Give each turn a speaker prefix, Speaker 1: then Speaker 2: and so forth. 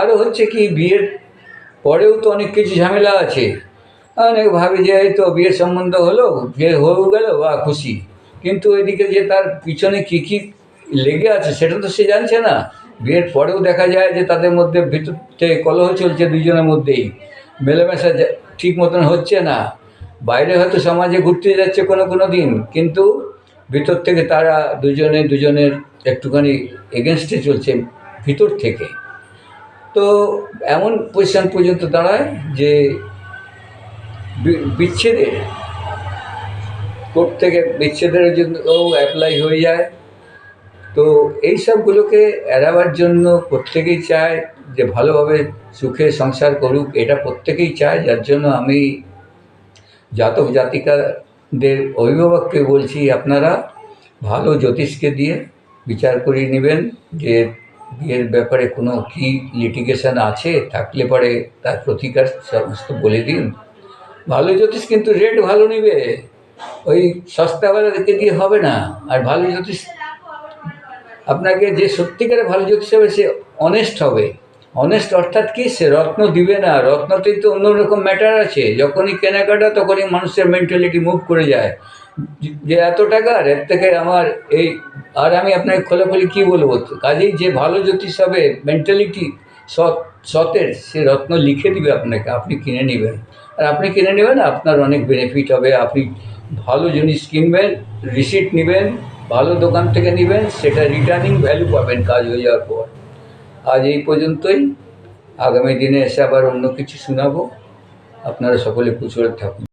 Speaker 1: আরও হচ্ছে কি, বিয়ের পরেও তো অনেক কিছু ঝামেলা আছে। অনেক ভাবে যে, এই তো বিয়ের সম্বন্ধ হলো বিয়ে হয়েও গেল, বা খুশি। কিন্তু এদিকে যে তার পিছনে কী কী লেগে আছে, সেটা তো সে জানছে না। বিয়ের পরেও দেখা যায় যে তাদের মধ্যে ভিতর থেকে কলহ চলছে দুজনের মধ্যেই। মেলামেশা ঠিক মতন হচ্ছে না। বাইরে হয়তো সমাজে ঘুরতে যাচ্ছে কোনো কোনো দিন, কিন্তু ভিতর থেকে তারা দুজনে, দুজনের একটুখানি এগেনস্টে চলছে, ভিতর থেকে। তো এমন পজিশন পর্যন্ত দাঁড়ায় যে বি- বিচ্ছেদের কোর্ট থেকে বিচ্ছেদের জন্যও অ্যাপ্লাই হয়ে যায়। তো এই সবগুলোকে এড়াবার জন্য প্রত্যেকেই চায় যে ভালোভাবে সুখে সংসার করুক, এটা প্রত্যেকেই চায়। যার জন্য আমি জাতক জাতিকাদের অভিভাবককে বলছি, আপনারা ভালো জ্যোতিষকে দিয়ে বিচার করিয়ে নেবেন যে বিয়ের ব্যাপারে কোনো কি লিটিগেশন আছে? থাকলে পরে তার প্রতিকার সমস্ত বলে দিন। ভালো জ্যোতিষ কিন্তু রেট ভালো নেবে। ওই সস্তাওয়ালা দেখে দিয়ে হবে না। আর ভালো জ্যোতিষ আপনাকে যে সত্যিকারে ভালো জ্যোতিষ হবে, সে অনেস্ট হবে। অনেস্ট অর্থাৎ কি? সে রত্ন দিবে না। রত্নতেই তো অন্যরকম ম্যাটার আছে। যখনই কেনাকাটা, তখনই মানুষের মেন্টালিটি মুভ করে যায়। যে এত টাকার এর থেকে আমার এই, আর আমি আপনাকে খোলাখুলি কী বলব? কাজেই যে ভালো জ্যোতিষ হবে মেন্টালিটি সৎ, সতের, সে রত্ন লিখে দিবে আপনাকে, আপনি কিনে নেবেন। আর আপনি কিনে নেবেন, আপনার অনেক বেনিফিট হবে, আপনি ভালো জিনিস কিনবেন রিসিট নেবেন, ভালো দোকান থেকে নেবেন, সেটা রিটার্নিং ভ্যালু পাবেন কাজ হয়ে যাওয়ার পর। আজ এই পর্যন্তই, আগামী দিনে এসে আবার অন্য কিছু শোনাবো। আপনারা সকলে কুশলে থাকুন